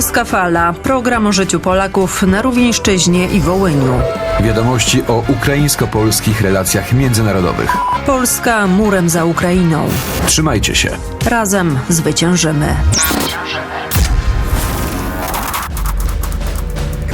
Polska Fala. Program o życiu Polaków na Rówieńszczyźnie i Wołyniu. Wiadomości o ukraińsko-polskich relacjach międzynarodowych. Polska murem za Ukrainą. Trzymajcie się. Razem zwyciężymy.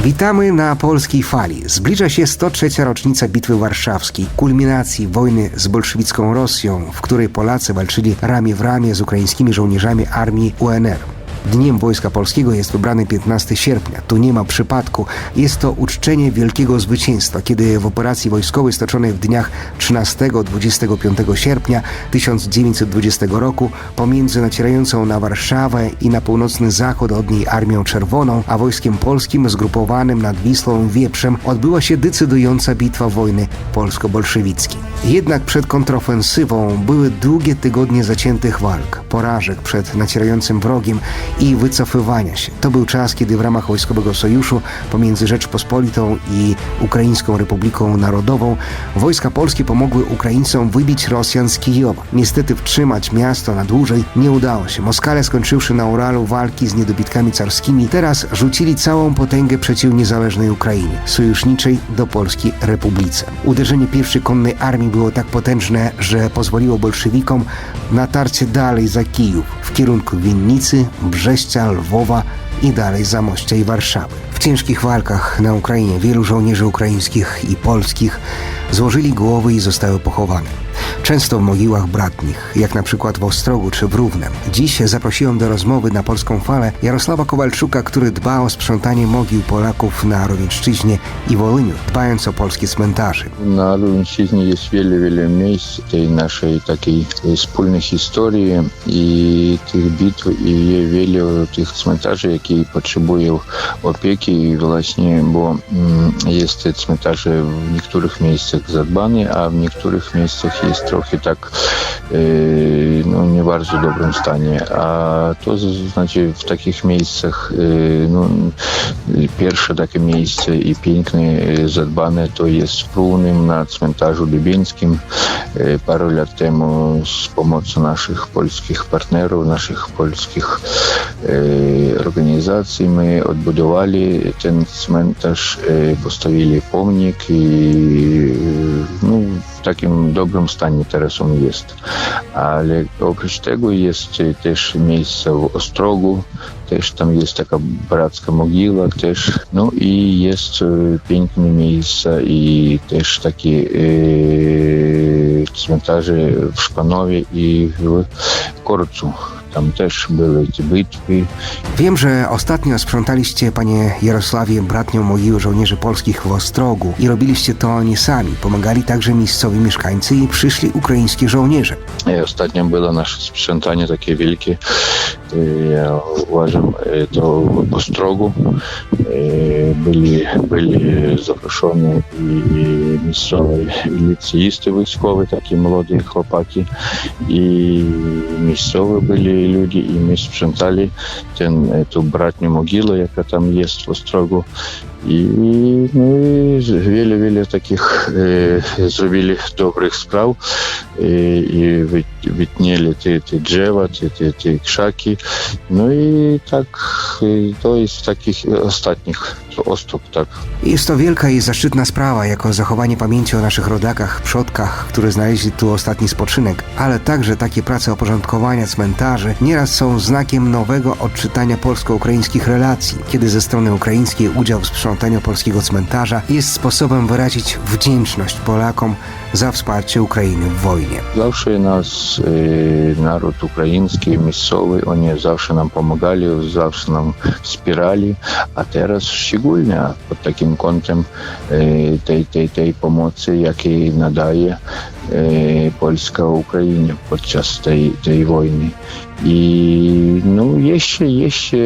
Witamy na polskiej fali. Zbliża się 103. rocznica Bitwy Warszawskiej, kulminacji wojny z bolszewicką Rosją, w której Polacy walczyli ramię w ramię z ukraińskimi żołnierzami armii UNR. Dniem Wojska Polskiego jest wybrany 15 sierpnia. Tu nie ma przypadku. Jest to uczczenie wielkiego zwycięstwa, kiedy w operacji wojskowej stoczonej w dniach 13-25 sierpnia 1920 roku pomiędzy nacierającą na Warszawę i na północny zachód od niej Armią Czerwoną, a wojskiem polskim zgrupowanym nad Wisłą Wieprzem odbyła się decydująca bitwa wojny polsko-bolszewickiej. Jednak przed kontrofensywą były długie tygodnie zaciętych walk, porażek przed nacierającym wrogiem i wycofywania się. To był czas, kiedy w ramach wojskowego sojuszu pomiędzy Rzeczpospolitą i Ukraińską Republiką Narodową wojska polskie pomogły Ukraińcom wybić Rosjan z Kijowa. Niestety wtrzymać miasto na dłużej nie udało się. Moskale skończywszy na Uralu walki z niedobitkami carskimi, teraz rzucili całą potęgę przeciw niezależnej Ukrainie, sojuszniczej do Polski Republice. Uderzenie pierwszej konnej armii było tak potężne, że pozwoliło bolszewikom natarcie dalej za Kijów w kierunku Winnicy, Brześcia, Lwowa i dalej Zamościa i Warszawy. W ciężkich walkach na Ukrainie wielu żołnierzy ukraińskich i polskich złożyli głowy i zostały pochowane. Często w mogiłach bratnich, jak na przykład w Ostrogu czy w Równem. Dziś zaprosiłem do rozmowy na polską falę Jarosława Kowalczuka, który dba o sprzątanie mogił Polaków na Rowienszczyźnie i Wołyniu, dbając o polskie cmentarze. Na Rówieńszczyźnie jest wiele, wiele miejsc tej naszej takiej wspólnej historii i tych bitw i wiele tych cmentarzy, jakie potrzebują opieki i właśnie, bo mm, jest te cmentarze w niektórych miejscach zadbane, a w niektórych miejscach jest trochę tak e, no, nie bardzo dobrym stanie, a to znaczy w takich miejscach e, no, pierwsze takie miejsce i piękne, zadbane to jest w Prównym na cmentarzu Lubieńskim. Parę lat temu z pomocą naszych polskich partnerów, naszych polskich e, organizacji my odbudowali ten cmentarz, e, postawili pomnik i e, no, w takim dobrym stanie teraz on jest. Ale oprócz tego jest e, też miejsce w Ostrogu, też tam jest taka bracka mogiła też. No i jest e, piękne miejsce i też takie e, cmentarze Tam też były bitwy. Wiem, że ostatnio sprzątaliście, panie Jarosławie, bratnią mogiły żołnierzy polskich w Ostrogu i robiliście to nie sami. Pomagali także miejscowi mieszkańcy i przyszli ukraińskie żołnierze. Ostatnio było nasze sprzątanie takie wielkie. я уважил эту построгу. Були были запрошені і місцеві ліцеїсти військові, такі молоді хлопаки, і місцеві були люди, і ми спрямтали ту братню могилу, яка там є в Острогу. І ну, і вілі таких зробили добрих справ, е, і від, відняли ті, ті джева, ті, ті, ті кшаки, Ну і так, і то із таких останніх. Osób, tak. Jest to wielka i zaszczytna sprawa, jako zachowanie pamięci o naszych rodakach, przodkach, którzy znaleźli tu ostatni spoczynek, ale także takie prace oporządkowania cmentarzy nieraz są znakiem nowego odczytania polsko-ukraińskich relacji, kiedy ze strony ukraińskiej udział w sprzątaniu polskiego cmentarza jest sposobem wyrazić wdzięczność Polakom za wsparcie Ukrainy w wojnie. Zawsze nas e, naród ukraiński, miejscowy, oni zawsze nam pomagali, zawsze nam wspierali, a teraz szczególnie pod takim kątem e, tej, tej, tej pomocy, jakiej nadaje Polska Ukrainie podczas tej, tej wojny. I no jeszcze, jeszcze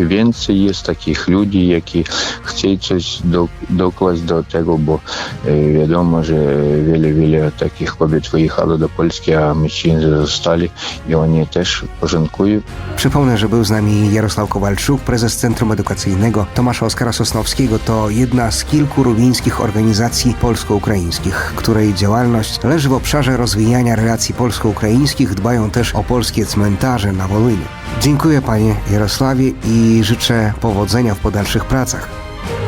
więcej jest takich ludzi, які chcą coś do, dokładać do tego, bo e, wiadomo, że wiele, wiele takich kobiet wyjechało do Polski, a mężczyźni zostali i oni też porządkują. Przypomnę, że był z nami Jarosław Kowalczuk, prezes Centrum Edukacyjnego Tomasza Oskara Sosnowskiego. To jedna z kilku rówieńskich organizacji polsko-ukraińskich, której działalność leży w obszarze rozwijania relacji polsko-ukraińskich. Dbają też o polskie cmentarze cmentarze na Wołyniu. Dziękuję panie Jarosławie i życzę powodzenia w подальших pracach.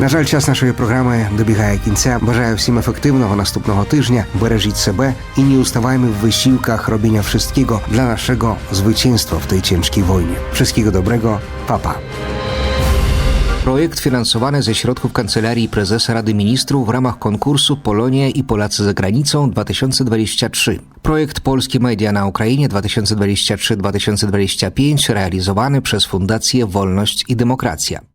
На жаль, час нашої програми добігає кінця. Бажаю всім ефективного наступного тижня. Бережіть себе і не уставajmy w wysiłkach robienia wszystkiego dla naszego zwycięstwa w tej ciężkiej wojnie. Wszystkiego dobrego, papa. Projekt finansowany ze środków Kancelarii Prezesa Rady Ministrów w ramach konkursu Polonia i Polacy za granicą 2023. Projekt Polskie Media na Ukrainie 2023-2025 realizowany przez Fundację Wolność i Demokracja.